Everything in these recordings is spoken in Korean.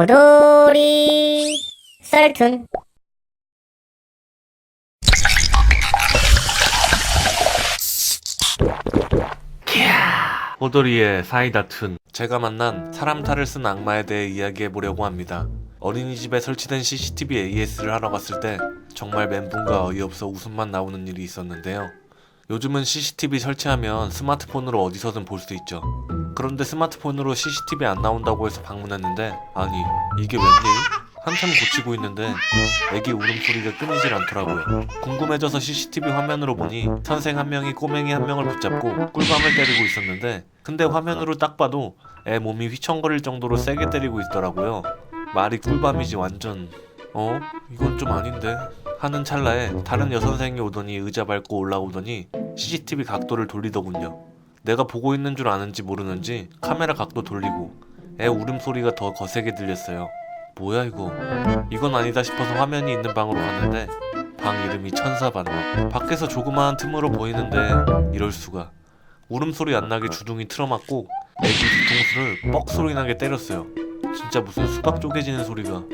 호돌이 썰툰 호돌이의 사이다 툰 제가 만난 사람 탈을 쓴 악마에 대해 이야기해 보려고 합니다. 어린이집에 설치된 CCTV AS를 하러 갔을 때 정말 멘붕과 어이없어 웃음만 나오는 일이 있었는데요. 요즘은 CCTV 설치하면 스마트폰으로 어디서든 볼 수 있죠. 그런데 스마트폰으로 CCTV 안 나온다고 해서 방문했는데 아니 이게 웬일? 한참 고치고 있는데 애기 울음소리가 끊이질 않더라고요. 궁금해져서 CCTV 화면으로 보니 선생 한 명이 꼬맹이 한 명을 붙잡고 꿀밤을 때리고 있었는데 근데 화면으로 딱 봐도 애 몸이 휘청거릴 정도로 세게 때리고 있더라고요. 말이 꿀밤이지 완전 어? 이건 좀 아닌데 하는 찰나에 다른 여선생이 오더니 의자 밟고 올라오더니 CCTV 각도를 돌리더군요. 내가 보고 있는 줄 아는지 모르는지 카메라 각도 돌리고 애 울음소리가 더 거세게 들렸어요. 뭐야 이거? 이건 아니다 싶어서 화면이 있는 방으로 갔는데 방 이름이 천사반 밖에서 조그마한 틈으로 보이는데 이럴 수가. 울음소리 안 나게 주둥이 틀어막고 애기 뒤통수를 뻑 소리 나게 때렸어요. 진짜 무슨 수박 쪼개지는 소리가.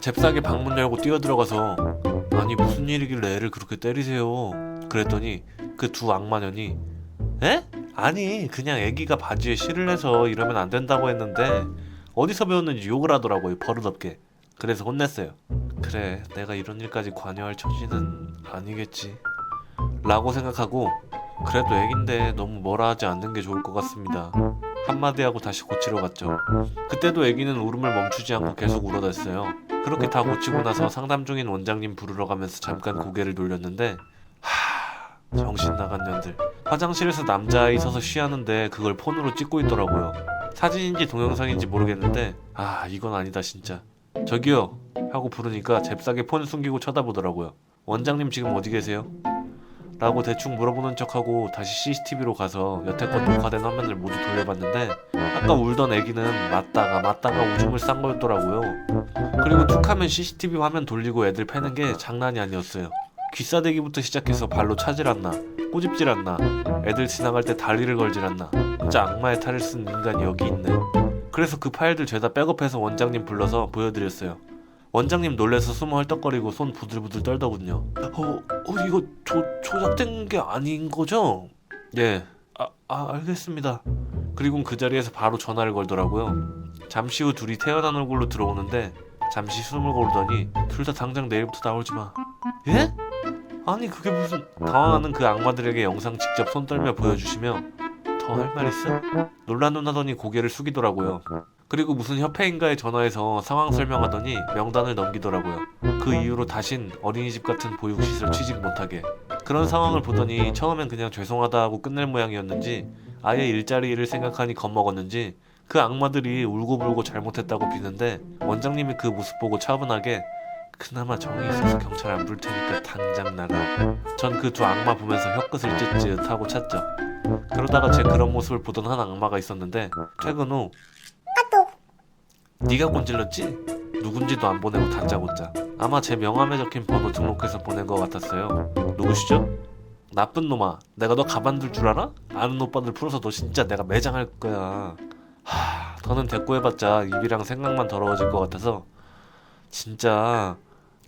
잽싸게 방문 열고 뛰어들어가서 아니 무슨 일이길래 애를 그렇게 때리세요? 그랬더니 그 두 악마년이 에? 아니 그냥 애기가 바지에 실을 해서 이러면 안 된다고 했는데 어디서 배웠는지 욕을 하더라고요 버릇없게. 그래서 혼냈어요. 그래 내가 이런 일까지 관여할 처지는 아니겠지. 라고 생각하고 그래도 애긴데 너무 뭐라 하지 않는 게 좋을 것 같습니다. 한마디 하고 다시 고치러 갔죠. 그때도 애기는 울음을 멈추지 않고 계속 울어댔어요. 그렇게 다 고치고 나서 상담 중인 원장님 부르러 가면서 잠깐 고개를 돌렸는데 하... 정신 나간 년들 화장실에서 남자아이 서서 쉬하는데 그걸 폰으로 찍고 있더라고요. 사진인지 동영상인지 모르겠는데 아 이건 아니다 진짜. 저기요 하고 부르니까 잽싸게 폰 숨기고 쳐다보더라고요. 원장님 지금 어디 계세요? 라고 대충 물어보는 척하고 다시 CCTV로 가서 여태껏 녹화된 화면을 모두 돌려봤는데 아까 울던 애기는 맞다가 맞다가 오줌을 싼 거였더라고요. 그리고 툭하면 CCTV 화면 돌리고 애들 패는 게 장난이 아니었어요 귀싸대기부터 시작해서 발로 차질 않나 꼬집질 않나 애들 지나갈 때 다리를 걸질 않나 진짜 악마의 탈을 쓴 인간이 여기 있네. 그래서 그 파일들 죄다 백업해서 원장님 불러서 보여드렸어요. 원장님 놀래서 숨 헐떡거리고 손 부들부들 떨더군요. 어, 어 이거 조, 조작된 게 아닌 거죠? 예. 아, 아 알겠습니다. 그리고 그 자리에서 바로 전화를 걸더라고요. 잠시 후 둘이 태어난 얼굴로 들어오는데 잠시 숨을 고르더니 둘 다 당장 내일부터 나오지 마. 예? 아니 그게 무슨 당황하는 그 악마들에게 영상 직접 손 떨며 보여주시며 더 할 말 있어? 놀란 눈 하더니 고개를 숙이더라고요. 그리고 무슨 협회인가에 전화해서 상황 설명하더니 명단을 넘기더라고요. 그 이후로 다신 어린이집 같은 보육시설 취직 못하게. 그런 상황을 보더니 처음엔 그냥 죄송하다 하고 끝낼 모양이었는지 아예 일자리 일을 생각하니 겁먹었는지 그 악마들이 울고불고 잘못했다고 비는데 원장님이 그 모습 보고 차분하게 그나마 정이 있어서 경찰 안 부를 테니까 당장 나가. 전 그 두 악마 보면서 혀끝을 찢찢 하고 찼죠. 그러다가 제 그런 모습을 보던 한 악마가 있었는데 퇴근 후 네가 꼰질렀지? 누군지도 안 보내고 다짜고짜. 아마 제 명함에 적힌 번호 등록해서 보낸 것 같았어요. 누구시죠? 나쁜 놈아, 내가 너 가만둘 줄 알아? 아는 오빠들 풀어서 너 진짜 내가 매장할 거야. 하, 더는 대꾸해봤자 입이랑 생각만 더러워질 것 같아서 진짜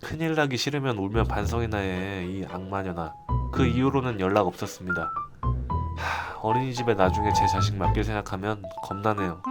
큰일 나기 싫으면 울면 반성이나 해, 이 악마녀나. 그 이후로는 연락 없었습니다. 하, 어린이집에 나중에 제 자식 맡길 생각하면 겁나네요.